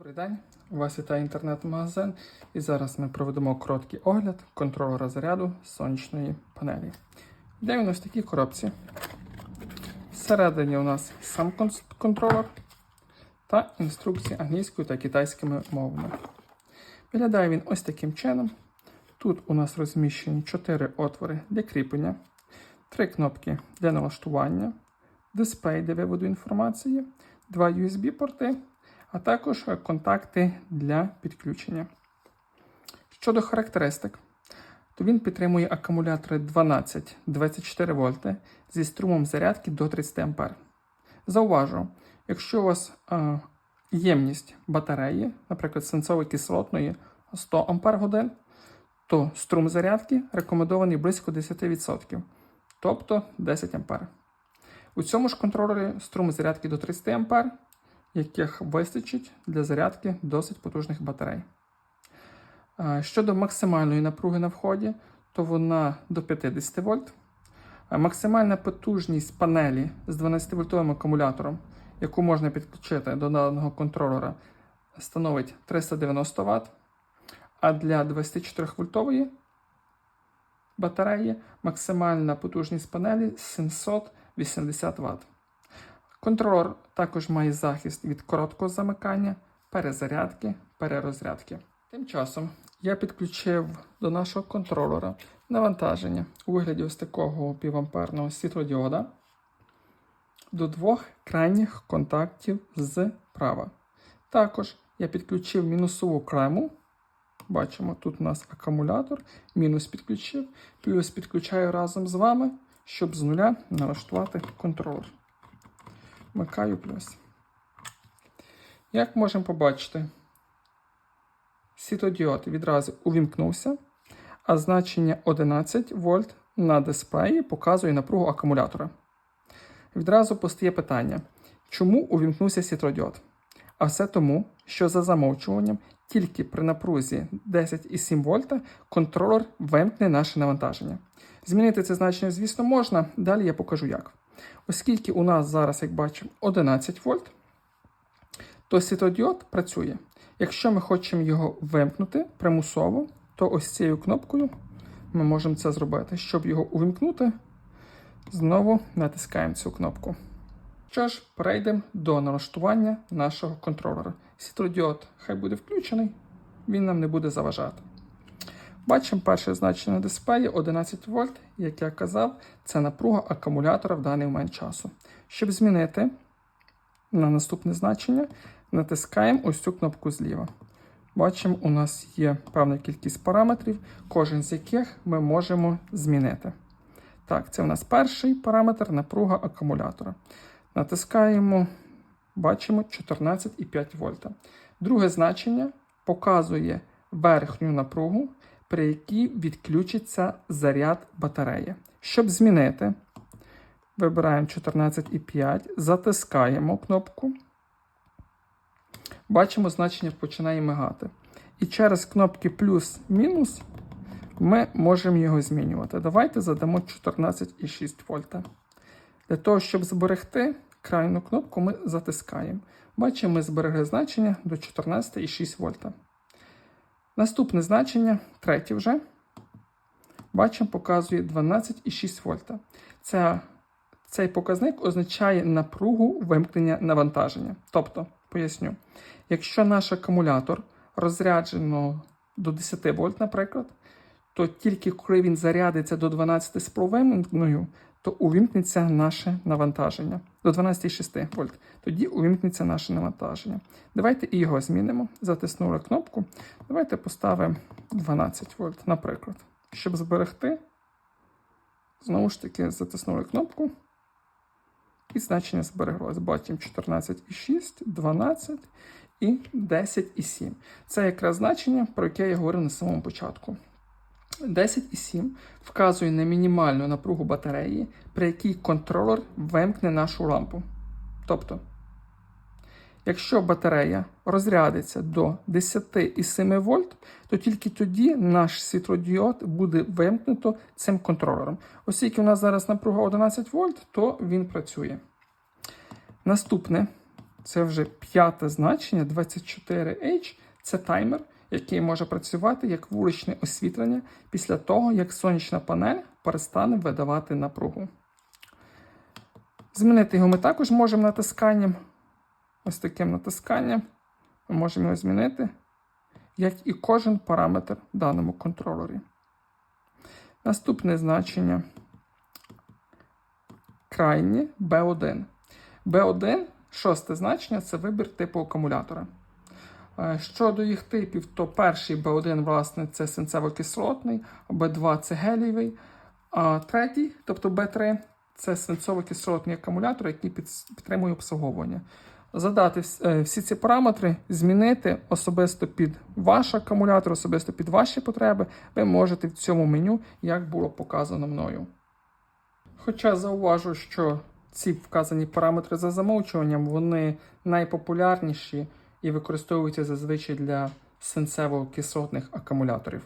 Добрий день, у вас вітає інтернет-магазин, і зараз ми проведемо короткий огляд контролера заряду сонячної панелі. Де він ось такій коробці. Всередині у нас сам контролер та інструкції англійською та китайськими мовами. Виглядає він ось таким чином. Тут у нас розміщені 4 отвори для кріплення, 3 кнопки для налаштування, дисплей для виводу інформації, 2 USB-порти а також контакти для підключення. Щодо характеристик, то він підтримує акумулятори 12-24 вольти зі струмом зарядки до 30 А. Зауважу, якщо у вас е, ємність батареї, наприклад, свинцово-кислотної 100 Ах, то струм зарядки рекомендований близько 10%, тобто 10 А. У цьому ж контролері струм зарядки до 30 А яких вистачить для зарядки досить потужних батарей. Е, Щодо максимальної напруги на вході, то вона до 50 вольт. Е, Максимальна потужність панелі з 12-вольтовим акумулятором, яку можна підключити до даного контролера, становить 390 Вт. А для 24-вольтової батареї максимальна потужність панелі 780 Вт. Контролер також має захист від короткого замикання, перезарядки, перерозрядки. Тим часом я підключив до нашого контролера навантаження у вигляді ось такого півамперного світлодіода до двох крайніх контактів зправа. Також я підключив мінусову крему. Бачимо, тут у нас акумулятор, мінус підключив, плюс підключаю разом з вами, щоб з нуля налаштувати контролер. Вмикаю плюс. Як можемо побачити, світодіод відразу увімкнувся, а значення 11 вольт на дисплеї показує напругу акумулятора. Відразу постає питання, чому увімкнувся світлодіод? А все тому, що за замовчуванням тільки при напрузі 10,7 вольта контролер вимкне наше навантаження. Змінити це значення, звісно, можна, далі я покажу як. Оскільки у нас зараз, як бачимо, 11 вольт, то світлодіод працює. Якщо ми хочемо його вимкнути примусово, то ось цією кнопкою ми можемо це зробити. Щоб його увімкнути, знову натискаємо цю кнопку. Що ж, перейдемо до налаштування нашого контролера. Світлодіод хай буде включений, він нам не буде заважати. Бачимо перше значення на дисплеї 11 вольт, як я казав, це напруга акумулятора в даний момент часу. Щоб змінити на наступне значення, натискаємо ось цю кнопку зліва. Бачимо, у нас є певна кількість параметрів, кожен з яких ми можемо змінити. Так, це у нас перший параметр напруга акумулятора. Натискаємо, бачимо 14,5 вольта. Друге значення показує верхню напругу, при якій відключиться заряд батареї. Щоб змінити, вибираємо 14,5, затискаємо кнопку. Бачимо, значення починає мигати. І через кнопки плюс-мінус ми можемо його змінювати. Давайте задамо 14,6 вольта. Для того, щоб зберегти крайну кнопку, ми затискаємо. Бачимо, ми зберегли значення до 14,6 вольта. Наступне значення, третє вже, бачимо, показує 12,6 вольта. Це, цей показник означає напругу вимкнення навантаження. Тобто, поясню, якщо наш акумулятор розряджено до 10 вольт, наприклад, то тільки коли він зарядиться до 12,5, то увімкнеться наше навантаження до 12,6 вольт. Тоді увімкнеться наше навантаження. Давайте і його змінимо. Затиснули кнопку. Давайте поставимо 12 вольт, наприклад. Щоб зберегти, знову ж таки затиснули кнопку. І значення збереглось. Бачимо 14,6, 12 і 10,7. Це якраз значення, про яке я говорив на самому початку. 10,7 вказує на мінімальну напругу батареї, при якій контролер вимкне нашу лампу. Тобто, якщо батарея розрядиться до 10,7 вольт, то тільки тоді наш світлодіод буде вимкнуто цим контролером. Оскільки у нас зараз напруга 11 вольт, то він працює. Наступне Це вже п'яте значення 24H. Це таймер, який може працювати як вуличне освітлення після того, як сонячна панель перестане видавати напругу. Змінити його ми також можемо натисканням. Ось таким натисканням. Ми можемо його змінити, як і кожен параметр в даному контролері. Наступне значення крайнє B1. B1, шосте значення це вибір типу акумулятора. Е, Щодо їх типів, то перший B1, власне, це свинцево-кислотний, B2 це гелієвий, а третій, тобто B3, це свинцово-кислотний акумулятор, який під- підтримує обслуговування. Задати е, всі ці параметри, змінити особисто під ваш акумулятор, особисто під ваші потреби, ви можете в цьому меню, як було показано мною. Хоча зауважу, що ці вказані параметри за замовчуванням, вони найпопулярніші і використовуються зазвичай для свинцево-кислотних акумуляторів.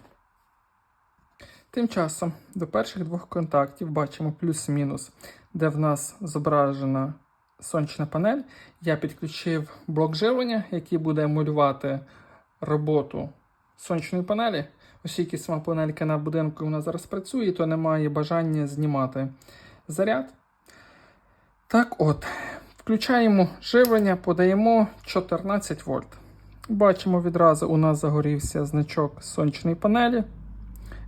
Тим часом до перших двох контактів бачимо плюс-мінус, де в нас зображена сонячна панель. Я підключив блок живлення, який буде емулювати роботу сонячної панелі. Оскільки сама панелька на будинку нас зараз працює, то немає бажання знімати заряд. Так от, включаємо живлення, подаємо 14 вольт. Бачимо відразу, у нас загорівся значок сонячної панелі.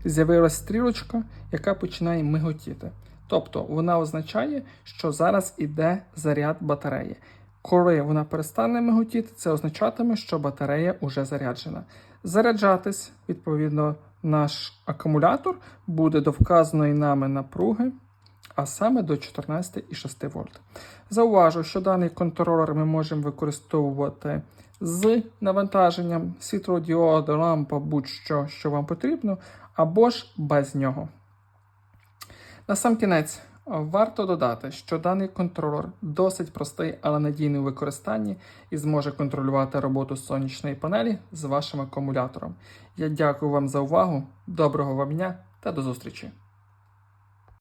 З'явилася стрілочка, яка починає миготіти. Тобто вона означає, що зараз іде заряд батареї. Коли вона перестане миготіти, це означатиме, що батарея вже заряджена. Заряджатись, відповідно, наш акумулятор буде до вказаної нами напруги, а саме до 14,6 вольт. Зауважу, що даний контролер ми можемо використовувати з навантаженням світлодіода, лампа, будь-що, що вам потрібно, або ж без нього. На сам кінець варто додати, що даний контролер досить простий, але надійний у використанні і зможе контролювати роботу сонячної панелі з вашим акумулятором. Я дякую вам за увагу, доброго вам дня та до зустрічі!